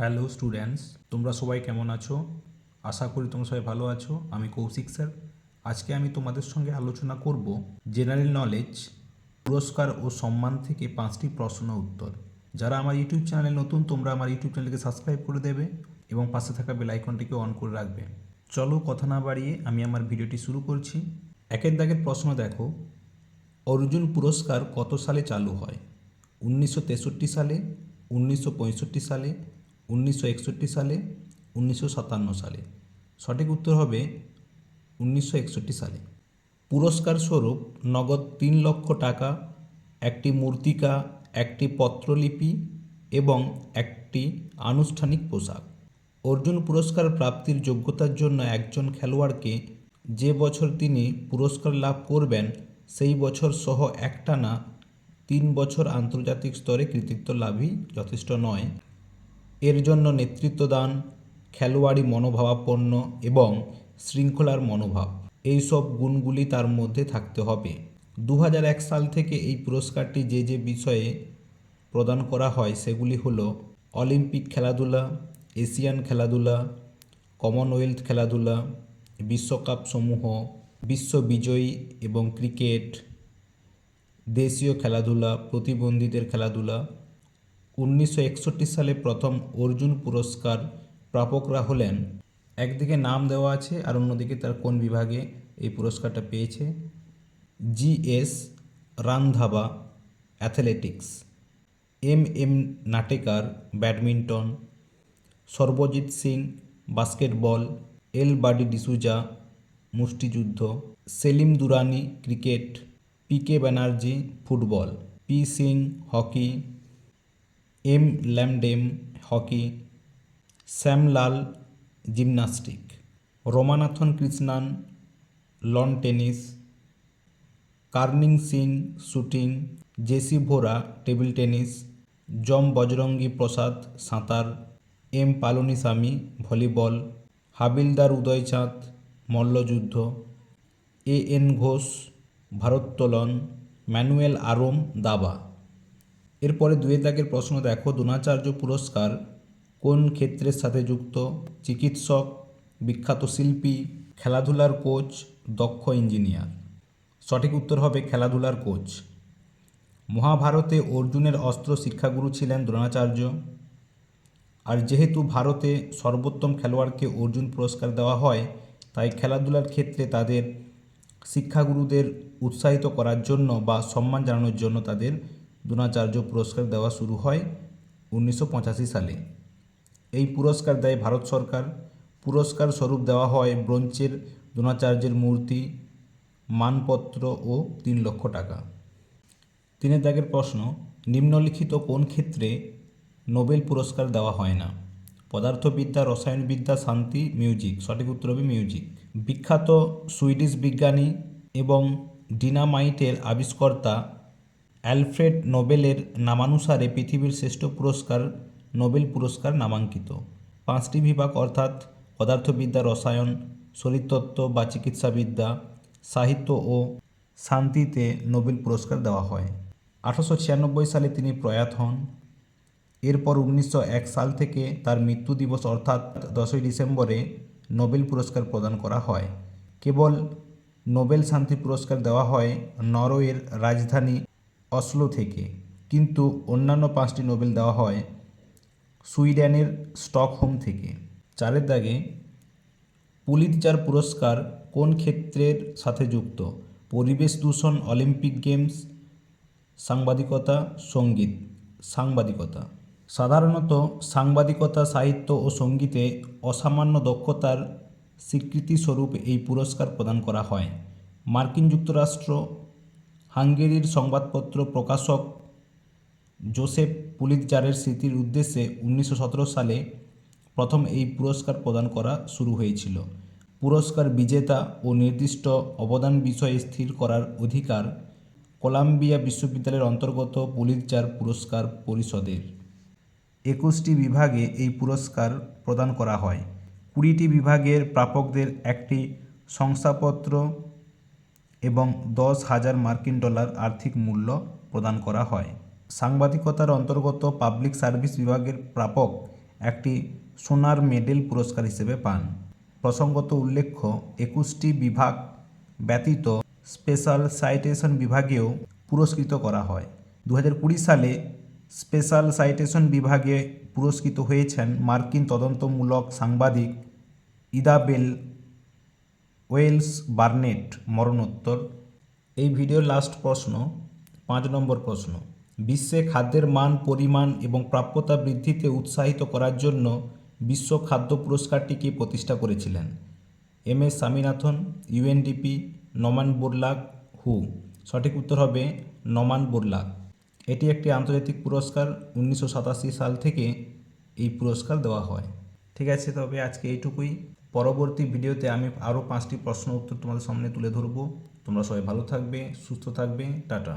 Hello students, তোমরা সবাই কেমন আছো? আশা করি তোমরা সবাই ভালো আছো। আমি কৌশিক স্যার। আজকে আমি তোমাদের সঙ্গে আলোচনা করব জেনারেল নলেজ পুরস্কার ও সম্মান থেকে পাঁচটি প্রশ্ন উত্তর। যারা আমার ইউটিউব চ্যানেলে নতুন, তোমরা আমার ইউটিউব চ্যানেলকে সাবস্ক্রাইব করে দেবে এবং পাশে থাকা বেল আইকনটিকে অন করে রাখবে। চলো কথা না বাড়িয়ে আমি আমার ভিডিওটি শুরু করছি। একের দাগের প্রশ্ন দেখো। অর্জুন পুরস্কার কত সালে চালু হয়? উনিশশো তেষট্টি সালে, উনিশশো পঁয়ষট্টি সালে উনিশশো একষট্টি সালে, উনিশশো সাতান্ন সালে। সঠিক উত্তর হবে উনিশশো একষট্টি সালে। পুরস্কার স্বরূপ নগদ তিন লক্ষ টাকা, একটি মূর্তিকা, একটি পত্রলিপি এবং একটি আনুষ্ঠানিক পোশাক। অর্জুন পুরস্কার প্রাপ্তির যোগ্যতার জন্য একজন খেলোয়াড়কে যে বছর তিনি পুরস্কার লাভ করবেন, সেই বছর সহ একটানা তিন বছর আন্তর্জাতিক স্তরে কৃতিত্ব লাভই যথেষ্ট নয়। এর জন্য নেতৃত্বদান, খেলোয়াড়ি মনোভাবাপন্ন এবং শৃঙ্খলার মনোভাব। এই সব গুণগুলি তার মধ্যে থাকতে হবে। দু সাল থেকে এই পুরস্কারটি যে যে বিষয়ে প্রদান করা হয় সেগুলি হলো অলিম্পিক খেলাধুলা, এশিয়ান খেলাধুলা, কমনওয়েলথ খেলাধুলা, বিশ্বকাপ সমূহ, বিশ্ব বিজয়ী এবং ক্রিকেট, দেশীয় খেলাধুলা, প্রতিবন্ধীদের খেলাধুলা উনিশশো একষট্টি সালে প্রথম অর্জুন পুরস্কার প্রাপকরা হলেন। একদিকে নাম দেওয়া আছে আর অন্যদিকে তার কোন বিভাগে এই পুরস্কারটা পেয়েছে? G S Randhawa athletics. M M Natekar badminton. Sarabjit Singh basketball. L Buddy D'Souza মুষ্টিযুদ্ধ। Salim Durrani cricket. P K Banerjee football. P Singh hockey. M Lamdem hockey Shyamlal gymnastic Ramanathan Krishnan lawn tennis, Karnail Singh shooting, J C Vohra table tennis, জম বজরঙ্গী প্রসাদ সাঁতার, M Palaniswami volleyball, হাবিলদার উদয়চাঁদ মল্লযুদ্ধ, A N Ghosh ভারোত্তোলন, Manuel আরম দাবা। এরপরে দুয়ের দাগের প্রশ্ন, দেখো দ্রোণাচার্য পুরস্কার কোন ক্ষেত্রের সাথে যুক্ত? চিকিৎসক, বিখ্যাত শিল্পী, খেলাধুলার কোচ, দক্ষ ইঞ্জিনিয়ার। সঠিক উত্তর হবে খেলাধুলার কোচ। মহাভারতে অর্জুনের অস্ত্র শিক্ষাগুরু ছিলেন দ্রোণাচার্য। আর যেহেতু ভারতে সর্বোত্তম খেলোয়াড়কে অর্জুন পুরস্কার দেওয়া হয়, তাই খেলাধুলার ক্ষেত্রে তাদের শিক্ষাগুরুদের উৎসাহিত করার জন্য বা সম্মান জানানোর জন্য তাদের দ্রোণাচার্য পুরস্কার দেওয়া শুরু হয় উনিশশো পঁচাশি সালে। এই পুরস্কার দেয় ভারত সরকার। পুরস্কার স্বরূপ দেওয়া হয় ব্রোঞ্চের দ্রোণাচার্যের মূর্তি, মানপত্র ও তিন লক্ষ টাকা। তিনের দাগের প্রশ্ন, নিম্নলিখিত কোন ক্ষেত্রে নোবেল পুরস্কার দেওয়া হয় না? পদার্থবিদ্যা, রসায়নবিদ্যা, শান্তি, মিউজিক, সঠিক উত্তর হবে মিউজিক। বিখ্যাত সুইডিশ বিজ্ঞানী এবং ডিনামাইটের আবিষ্কর্তা অ্যালফ্রেড নোবেলের নামানুসারে পৃথিবীর শ্রেষ্ঠ পুরস্কার, নোবেল পুরস্কার নামাঙ্কিত। পাঁচটি বিভাগ অর্থাৎ পদার্থবিদ্যা, রসায়ন, শরীরতত্ত্ব বা চিকিৎসাবিদ্যা, সাহিত্য ও শান্তিতে নোবেল পুরস্কার দেওয়া হয়। আঠারোশো ছিয়ানব্বই সালে তিনি প্রয়াত হন। এরপর উনিশশো এক সাল থেকে তার মৃত্যু দিবস অর্থাৎ দশই ডিসেম্বরে নোবেল পুরস্কার প্রদান করা হয়। কেবল নোবেল শান্তি পুরস্কার দেওয়া হয় নরওয়ের রাজধানী অসলো থেকে। কিন্তু অন্যান্য পাঁচটি নোবেল দেওয়া হয় সুইডেনের স্টকহোম থেকে। চারের দাগে, পুলিৎজার পুরস্কার কোন ক্ষেত্রের সাথে যুক্ত? পরিবেশ দূষণ, অলিম্পিক গেমস, সাংবাদিকতা, সংগীত। সাংবাদিকতা। সাধারণত সাংবাদিকতা, সাহিত্য ও সঙ্গীতে অসামান্য দক্ষতার স্বীকৃতিস্বরূপ এই পুরস্কার প্রদান করা হয়। মার্কিন যুক্তরাষ্ট্র হাঙ্গেরির সংবাদপত্র প্রকাশক জোসেফ পুলিৎজারের স্মৃতির উদ্দেশ্যে উনিশশো সতেরো সালে প্রথম এই পুরস্কার প্রদান করা শুরু হয়েছিল। পুরস্কার বিজেতা ও নির্দিষ্ট অবদান বিষয়ে স্থির করার অধিকার কলাম্বিয়া বিশ্ববিদ্যালয়ের অন্তর্গত পুলিৎজার পুরস্কার পরিষদের। একুশটি বিভাগে এই পুরস্কার প্রদান করা হয়। কুড়িটি বিভাগের প্রাপকদের একটি শংসাপত্র এবং দশ হাজার মার্কিন ডলার আর্থিক মূল্য প্রদান করা হয়। সাংবাদিকতার অন্তর্গত পাবলিক সার্ভিস বিভাগের প্রাপক একটি সোনার মেডেল পুরস্কার হিসেবে পান। প্রসঙ্গত উল্লেখ্য, একুশটি বিভাগ ব্যতীত স্পেশাল সাইটেশন বিভাগেও পুরস্কৃত করা হয়। দু সালে স্পেশাল সাইটেশন বিভাগে পুরস্কৃত হয়েছেন মার্কিন তদন্তমূলক সাংবাদিক ইদাবেল ওয়েলস বার্নেট মরণোত্তর। এই ভিডিওর লাস্ট প্রশ্ন, পাঁচ নম্বর প্রশ্ন। বিশ্বে খাদ্যের মান, পরিমাণ এবং প্রাপ্যতা বৃদ্ধিতে উৎসাহিত করার জন্য বিশ্ব খাদ্য পুরস্কারটিকে প্রতিষ্ঠা করেছিলেন? এম এস স্বামীনাথন ইউএনডিপি নমান বোরলাগ হু। সঠিক উত্তর হবে নমান বোরলাগ এটি একটি আন্তর্জাতিক পুরস্কার, উনিশশো সাতাশি সাল থেকে এই পুরস্কার দেওয়া হয়। ঠিক আছে, তবে আজকে এইটুকুই। পরবর্তী ভিডিওতে আমি আরও পাঁচটি প্রশ্ন উত্তর তোমাদের সামনে তুলে ধরবো। তোমরা সবাই ভালো থাকবে, সুস্থ থাকবে, টাটা।